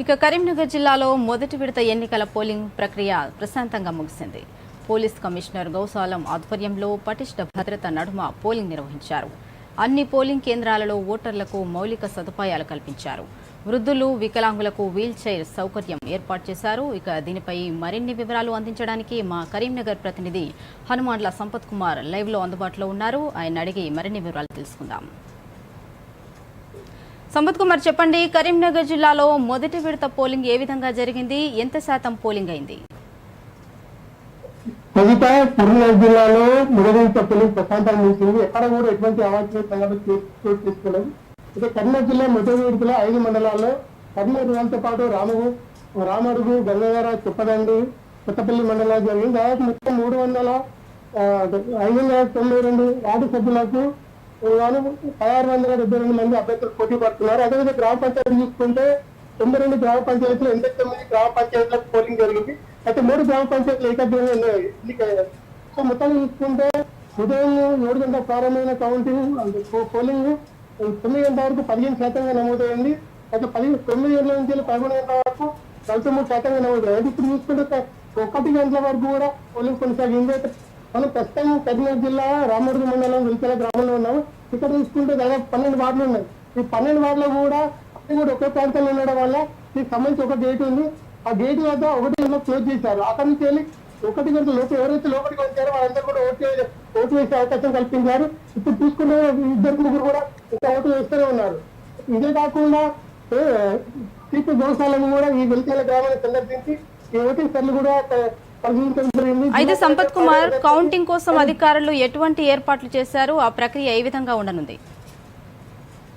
ఇక కరీంనగర్ జిల్లాలో మొదటి విడత ఎన్నికల పోలింగ్ ప్రక్రియ ప్రశాంతంగా ముగిసింది. పోలీస్ కమిషనర్ గౌసాలం ఆధ్వర్యంలో పటిష్ట భద్రత నడుమ పోలింగ్ నిర్వహించారు. అన్ని పోలింగ్ కేంద్రాలలో ఓటర్లకు మౌలిక సదుపాయాలు కల్పించారు. వృద్ధులు వికలాంగులకు వీల్ చైర్ సౌకర్యం ఏర్పాటు చేశారు. ఇక దీనిపై మరిన్ని వివరాలు అందించడానికి మా కరీంనగర్ ప్రతినిధి హనుమాన్ల సంపత్ కుమార్ లైవ్లో అందుబాటులో ఉన్నారు. ఆయన అడిగి మరిన్ని వివరాలు తెలుసుకుందాం. సంపత్ కుమార్ చెప్పండి కరీంనగర్ జిల్లాలో మొదటి విడత పోలింగ్ ఏ విధంగా జరిగింది? ఎంత శాతం పోలింగ్ అయింది? కవిత కరీంనగర్ జిల్లాలో మొదటి విడత పోలింగ్ ప్రశాంతంగా ముగిసింది. ఎక్కడ కూడా ఎటువంటి అవాంఛనీయ సంఘటన చోటు చోటు అయితే కరీంనగర్ జిల్లా మొదటి విడతలో ఐదు మండలాల్లో కర్నూలు జిల్లాతో పాటు రామగు రామడుగు గంగగార చుప్పదండి కొత్తపల్లి మండలాలు జరిగింది. దాదాపు మొత్తం మూడు వందల ఐదు వందల తొంభై రెండు వార్డు సభ్యులకు గాను పదహారు వందల డెబ్బై రెండు మంది అభ్యర్థులు పోటీ పడుతున్నారు. అదేవిధంగా గ్రామ పంచాయతీ చూసుకుంటే తొంభై రెండు గ్రామ పంచాయతీలు ఎనభై తొమ్మిది గ్రామ పంచాయతీలకు పోలింగ్ జరిగింది. అయితే మూడు గ్రామ పంచాయతీలు ఏకగ్రీవంగా ఎన్నికయ్యాయి. సో మొత్తం చూసుకుంటే ఉదయం ఏడు గంటల ప్రారంభమైన కౌంటింగ్ పోలింగ్ తొమ్మిది గంటల వరకు పదిహేను శాతంగా నమోదైంది. అయితే పది తొమ్మిది గంటల నుంచి పదకొండు గంటల వరకు నలభై మూడు శాతంగా నమోదైంది. ఇప్పుడు చూసుకుంటే ఒక- ఒకటి గంటల వరకు కూడా పోలింగ్ కొనసాగింది. అయితే మనం ప్రస్తుతం కరీంనగర్ జిల్లా రామడుగు మండలం విల్కల గ్రామంలో ఉన్నాము. ఇక్కడ తీసుకుంటే దాదాపు పన్నెండు వార్డులు ఉన్నాయి. ఈ పన్నెండు వార్డులో కూడా కూడా ఒకే ప్రాంతంలో ఉండడం వల్ల దీనికి సంబంధించి ఒక గేట్ ఉంది. ఆ గేట్ వద్ద ఒకటి చోట్ క్లోజ్ చేశారు. అక్కడి నుంచి వెళ్ళి ఒకటి గంట లోపల ఎవరైతే లోపలికి వచ్చారో వాళ్ళందరూ కూడా ఓటు వే- ఓటు వేసే అవకాశం కల్పించారు. ఇప్పుడు చూసుకునే ఇద్దరు ముగ్గురు కూడా ఇంకా ఓటు వేస్తూనే ఉన్నారు. ఇదే కాకుండా ఏ, గోశాలను కూడా ఈ వెలికల గ్రామాన్ని సందర్శించి ఈ ఓటింగ్ సార్లు కూడా అయితే సంపత్ కుమార్ కౌంటింగ్ కోసం అధికారులు ఎటువంటి ఏర్పాట్లు చేశారు? ఆ ప్రక్రియ ఏ విధంగా ఉండనుంది?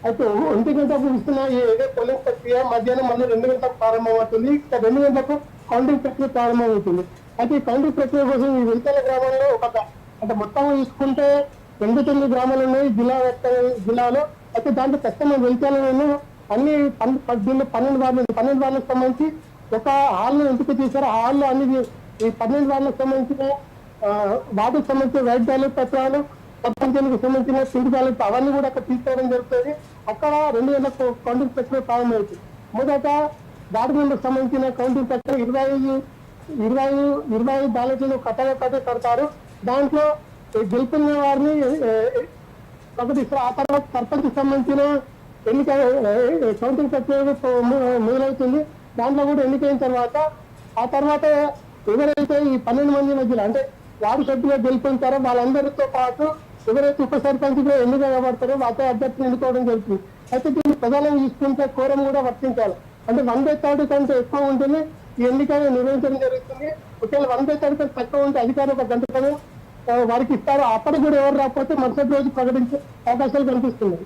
అయితే ఒంటి గంటకు ఇస్తున్న ఏదో పోలింగ్ ప్రక్రియ మధ్యాహ్నం మళ్ళీ రెండు గంటలకు ప్రారంభమవుతుంది. రెండు గంటలకు కౌంటింగ్ ప్రక్రియ ప్రారంభమవుతుంది. అయితే ఈ కౌంటింగ్ ప్రక్రియ కోసం ఈ వింతల గ్రామంలో ఒక అంటే మొత్తం చూసుకుంటే రెండు తొమ్మిది గ్రామాలు ఉన్నాయి. జిల్లా జిల్లాలో అయితే దాంట్లో ఖచ్చితంగా వెలికలను అన్ని పన్నెండు పన్నెండు వార్డులు పన్నెండు వార్డులకు సంబంధించి ఒక హాల్ను ఎంపిక చేశారు. ఆ హాల్లో అన్ని ఈ పన్నెండు వార్డులకు సంబంధించిన వాటికి సంబంధించిన వైద్యాలు బ్యాలెట్ పత్రాలు ప్రపంచానికి సంబంధించిన పిండి బ్యాలెట్ అవన్నీ కూడా అక్కడ తీసుకోవడం జరుగుతుంది. అక్కడ రెండు వేల కౌంటింగ్ ప్రక్రియ ప్రారంభమవుతుంది మొదట డాక్యుమెంట్కి సంబంధించిన కౌంటింగ్ ప్రక్రియ ఇరవై ఐదు ఇరవై ఐదు ఇరవై ఐదు బ్యాలెట్లను కట్టగా కట్టే కడతారు. దాంట్లో గెలుపున్న వారిని ఏ, ప్రకటిస్తారు ఆ తర్వాత సర్పంచ్ సంబంధించిన ఎన్నిక కౌంటింగ్ ప్రక్రియ మొదలవుతుంది. దాంట్లో కూడా ఎన్నికైన తర్వాత ఆ తర్వాత ఎవరైతే ఈ పన్నెండు మంది మధ్యలో అంటే వార్డు సభ్యులు గెలుపొందుతారో వాళ్ళందరితో పాటు ఎవరైతే ఉప సర్పంచ్గా ఎన్నిక కాబడతారో వాళ్ళతో అభ్యర్థిని ఎన్నుకోవడం జరుగుతుంది. అయితే దీన్ని ప్రధానంగా తీసుకుంటే కోరం కూడా వర్తించాలి. అంటే వన్ బై థర్డ్ కంటే ఎక్కువ ఉంటేనే ఈ ఎన్నికలు నిర్వహించడం జరుగుతుంది. ఒకవేళ వన్ బై థర్డ్ కంటే తక్కువ ఉంటే అధికారులు ఒక గంట వారికి ఇస్తారు. అప్పటికి కూడా ఎవరు రాకపోతే మరుసటి రోజు ప్రకటించే అవకాశాలు కనిపిస్తున్నాయి.